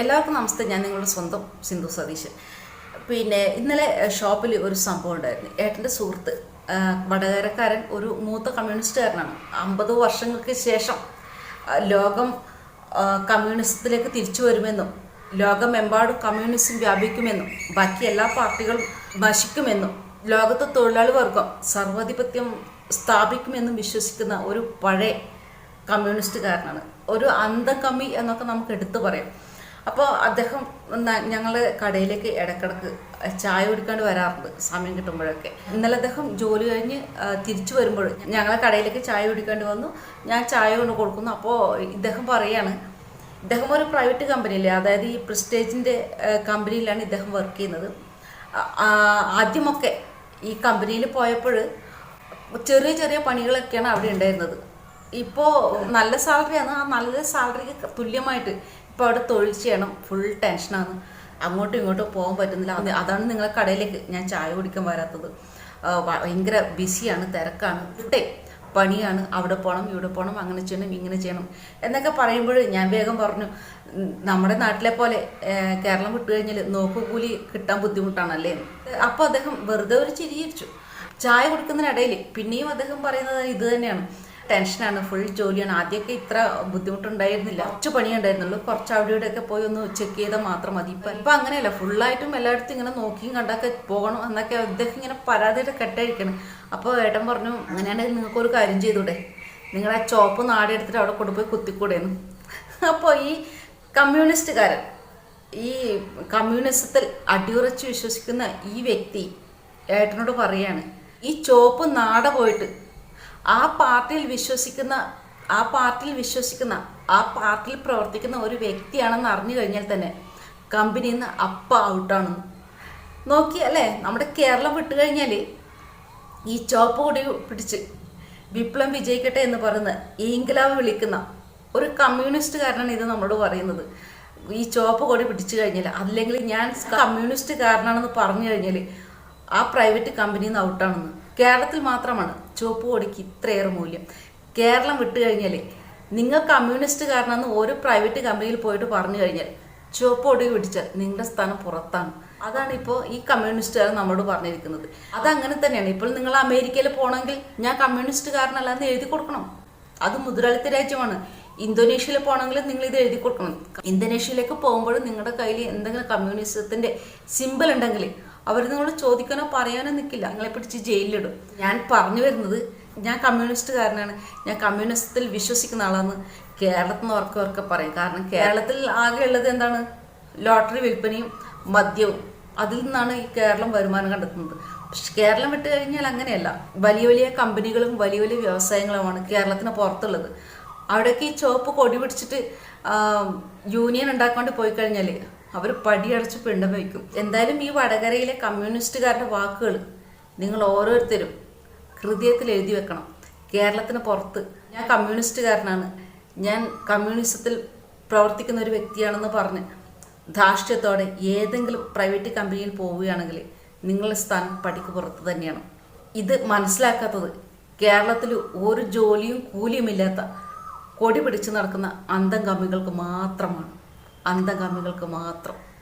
എല്ലാവർക്കും നമസ്തേ ഞാൻ നിങ്ങളുടെ സ്വന്തം സിന്ധു സതീശൻ. പിന്നെ ഇന്നലെ ഷോപ്പിൽ ഒരു സംഭവം ഉണ്ടായിരുന്നു. ഏട്ടന്റെ സുഹൃത്ത് വടകരക്കാരൻ ഒരു മൂത്ത കമ്മ്യൂണിസ്റ്റുകാരനാണ്. അമ്പത് വർഷങ്ങൾക്ക് ശേഷം ലോകം കമ്മ്യൂണിസത്തിലേക്ക് തിരിച്ചു വരുമെന്നും ലോകമെമ്പാടും കമ്മ്യൂണിസം വ്യാപിക്കുമെന്നും ബാക്കി എല്ലാ പാർട്ടികളും നശിക്കുമെന്നും ലോകത്തെ തൊഴിലാളി വർഗം സർവാധിപത്യം സ്ഥാപിക്കുമെന്നും വിശ്വസിക്കുന്ന ഒരു പഴയ കമ്മ്യൂണിസ്റ്റുകാരനാണ്. ഒരു അന്ധകമ്മി എന്നൊക്കെ നമുക്ക് എടുത്തു പറയാം. അപ്പോൾ അദ്ദേഹം ഞങ്ങൾ കടയിലേക്ക് ഇടക്കിടക്ക് ചായ കുടിക്കാണ്ട് വരാറുണ്ട് സമയം കിട്ടുമ്പോഴൊക്കെ. ഇന്നലെ അദ്ദേഹം ജോലി കഴിഞ്ഞ് തിരിച്ചു വരുമ്പോൾ ഞങ്ങളെ കടയിലേക്ക് ചായ കുടിക്കാണ്ട് വന്നു. ഞാൻ ചായ കൊണ്ട് കൊടുക്കുന്നു. അപ്പോൾ ഇദ്ദേഹം പറയാണ് ഇദ്ദേഹം ഒരു പ്രൈവറ്റ് കമ്പനിയിലെ അതായത് ഈ പ്രിസ്റ്റേജിന്റെ കമ്പനിയിലാണ് ഇദ്ദേഹം വർക്ക് ചെയ്യുന്നത്. ആദ്യമൊക്കെ ഈ കമ്പനിയിൽ പോയപ്പോൾ ചെറിയ ചെറിയ പണികളൊക്കെയാണ് അവിടെ ഉണ്ടായിരുന്നത്. ഇപ്പോൾ നല്ല സാലറി ആണ്. ആ നല്ല സാലറിക്ക് തുല്യമായിട്ട് ഇപ്പോൾ അവിടെ തൊഴിൽ ചെയ്യണം. ഫുൾ ടെൻഷനാണ് അങ്ങോട്ടും ഇങ്ങോട്ടും പോകാൻ പറ്റുന്നില്ല. അത് അതാണ് നിങ്ങളെ കടയിലേക്ക് ഞാൻ ചായ കുടിക്കാൻ വരാത്തത്. ഭയങ്കര ബിസിയാണ് തിരക്കാണ്. ഫുഡേ പണിയാണ്. അവിടെ പോകണം ഇവിടെ പോകണം അങ്ങനെ ചെയ്യണം ഇങ്ങനെ ചെയ്യണം എന്നൊക്കെ പറയുമ്പോൾ ഞാൻ വേഗം പറഞ്ഞു നമ്മുടെ നാട്ടിലെ പോലെ കേരളം വിട്ടു കഴിഞ്ഞാൽ നോക്കുകൂലി കിട്ടാൻ ബുദ്ധിമുട്ടാണല്ലേ? അപ്പോൾ അദ്ദേഹം വെറുതെ ഒരു ചിരിയിരിച്ചു ചായ കൊടുക്കുന്നതിനിടയിൽ പിന്നെയും അദ്ദേഹം പറയുന്നത് ഇത് തന്നെയാണ്. ടെൻഷനാണ്. ഫുൾ ജോലിയാണ്. ആദ്യമൊക്കെ ഇത്ര ബുദ്ധിമുട്ടുണ്ടായിരുന്നില്ല. കുറച്ച് പണിയുണ്ടായിരുന്നുള്ളൂ. കുറച്ച് അവിടെ ഇവിടെയൊക്കെ പോയി ഒന്ന് ചെക്ക് ചെയ്താൽ മാത്രം മതി. ഇപ്പം ഇപ്പം അങ്ങനെയല്ല. ഫുള്ളായിട്ടും എല്ലായിടത്തും ഇങ്ങനെ നോക്കിയും കണ്ടൊക്കെ പോകണം എന്നൊക്കെ അദ്ദേഹം ഇങ്ങനെ പരാതിയുടെ കെട്ടഴിക്കണം അപ്പോൾ ഏട്ടൻ പറഞ്ഞു അങ്ങനെയാണെങ്കിൽ നിങ്ങൾക്കൊരു കാര്യം ചെയ്തൂടെ. ആ ചോപ്പ് നാടെടുത്തിട്ട് അവിടെ കൊണ്ടുപോയി കുത്തിക്കൂടെയെന്ന് അപ്പോൾ ഈ കമ്മ്യൂണിസ്റ്റുകാരൻ ഈ കമ്മ്യൂണിസത്തിൽ അടിയുറച്ച് വിശ്വസിക്കുന്ന ഈ വ്യക്തി ഏട്ടനോട് പറയാണ് ഈ ചോപ്പ് നാട പോയിട്ട് ആ പാർട്ടിയിൽ വിശ്വസിക്കുന്ന ആ പാർട്ടിയിൽ വിശ്വസിക്കുന്ന ആ പാർട്ടിയിൽ പ്രവർത്തിക്കുന്ന ഒരു വ്യക്തിയാണെന്ന് അറിഞ്ഞു കഴിഞ്ഞാൽ തന്നെ കമ്പനിയിൽ നിന്ന് അപ്പ ഔട്ടാണ് നോക്കി അല്ലേ? നമ്മുടെ കേരളം വിട്ടു കഴിഞ്ഞാൽ ഈ ചോപ്പ് കൂടി പിടിച്ച് വിപ്ലവം വിജയിക്കട്ടെ എന്ന് പറയുന്ന ഈങ്കലാവ് വിളിക്കുന്ന ഒരു കമ്മ്യൂണിസ്റ്റുകാരനാണ് ഇത് നമ്മളോട് പറയുന്നത്. ഈ ചോപ്പ് കൂടി പിടിച്ചു കഴിഞ്ഞാൽ അല്ലെങ്കിൽ ഞാൻ കമ്മ്യൂണിസ്റ്റ് കമ്മ്യൂണിസ്റ്റുകാരനാണെന്ന് പറഞ്ഞു കഴിഞ്ഞാൽ ആ പ്രൈവറ്റ് കമ്പനിയിൽ നിന്ന് ഔട്ടാണെന്ന് കേരളത്തിൽ മാത്രമാണ് ചുവപ്പ് കൊടിക്ക് ഇത്രയേറെ മൂല്യം. കേരളം വിട്ടു കഴിഞ്ഞാൽ നിങ്ങൾ കമ്മ്യൂണിസ്റ്റ് കമ്മ്യൂണിസ്റ്റുകാരനാണെന്ന് ഒരു പ്രൈവറ്റ് കമ്പനിയിൽ പോയിട്ട് പറഞ്ഞു കഴിഞ്ഞാൽ ചുവപ്പ് കൊടി പിടിച്ചാൽ നിങ്ങളുടെ സ്ഥാനം പുറത്താണ്. അതാണ് ഇപ്പോൾ ഈ കമ്മ്യൂണിസ്റ്റുകാർ നമ്മളോട് പറഞ്ഞിരിക്കുന്നത്. അതങ്ങനെ തന്നെയാണ്. ഇപ്പോൾ നിങ്ങൾ അമേരിക്കയിൽ പോകണമെങ്കിൽ ഞാൻ കമ്മ്യൂണിസ്റ്റുകാരനല്ല എന്ന് എഴുതി കൊടുക്കണം. അത് മുതലാളിത്ത രാജ്യമാണ്. ഇന്തോനേഷ്യയിൽ പോകണമെങ്കിൽ നിങ്ങൾ ഇത് എഴുതി കൊടുക്കണം. ഇന്തോനേഷ്യയിലേക്ക് പോകുമ്പോഴും നിങ്ങളുടെ കയ്യിൽ എന്തെങ്കിലും കമ്മ്യൂണിസത്തിന്റെ സിമ്പിൾ ഉണ്ടെങ്കിൽ അവർ നിങ്ങളോട് ചോദിക്കാനോ പറയാനോ നിൽക്കില്ല നിങ്ങളെ പിടിച്ച് ജയിലിലിടും. ഞാൻ പറഞ്ഞു വരുന്നത് ഞാൻ കമ്മ്യൂണിസ്റ്റുകാരനാണ്. ഞാൻ കമ്മ്യൂണിസ്റ്റത്തിൽ വിശ്വസിക്കുന്ന ആളാണ് കേരളത്തിൽ നിന്ന് ഉറക്കെ പറയും. കാരണം കേരളത്തിൽ ആകെ ഉള്ളത് എന്താണ്? ലോട്ടറി വിൽപ്പനയും മദ്യവും. അതിൽ നിന്നാണ് ഈ കേരളം വരുമാനം കണ്ടെത്തുന്നത്. പക്ഷെ കേരളം വിട്ട് കഴിഞ്ഞാൽ അങ്ങനെയല്ല. വലിയ വലിയ കമ്പനികളും വലിയ വലിയ വ്യവസായങ്ങളുമാണ് കേരളത്തിന് പുറത്തുള്ളത്. അവിടേക്ക് ഈ ചുവപ്പ് കൊടി പിടിച്ചിട്ട് യൂണിയൻ ഉണ്ടാക്കാണ്ട് പോയി കഴിഞ്ഞാൽ അവർ പടിയടച്ച് പിണ്ടം വയ്ക്കും എന്തായാലും ഈ വടകരയിലെ കമ്മ്യൂണിസ്റ്റുകാരുടെ വാക്കുകൾ നിങ്ങൾ ഓരോരുത്തരും ഹൃദയത്തിൽ എഴുതി വെക്കണം. കേരളത്തിന് പുറത്ത് ഞാൻ കമ്മ്യൂണിസ്റ്റുകാരനാണ്. ഞാൻ കമ്മ്യൂണിസത്തിൽ പ്രവർത്തിക്കുന്ന ഒരു വ്യക്തിയാണെന്ന് പറഞ്ഞ് ധാർഷ്ട്യത്തോടെ ഏതെങ്കിലും പ്രൈവറ്റ് കമ്പനിയിൽ പോവുകയാണെങ്കിൽ നിങ്ങളുടെ സ്ഥാനം പടിക്ക് പുറത്ത് തന്നെയാണ്. ഇത് മനസ്സിലാക്കാത്തത് കേരളത്തിൽ ഒരു ജോലിയും കൂലിയുമില്ലാത്ത കൊടി പിടിച്ച് നടക്കുന്ന അന്തം കമ്പികൾക്ക് മാത്രമാണ്. അന്തംഗമികൾക്ക് മാത്രം.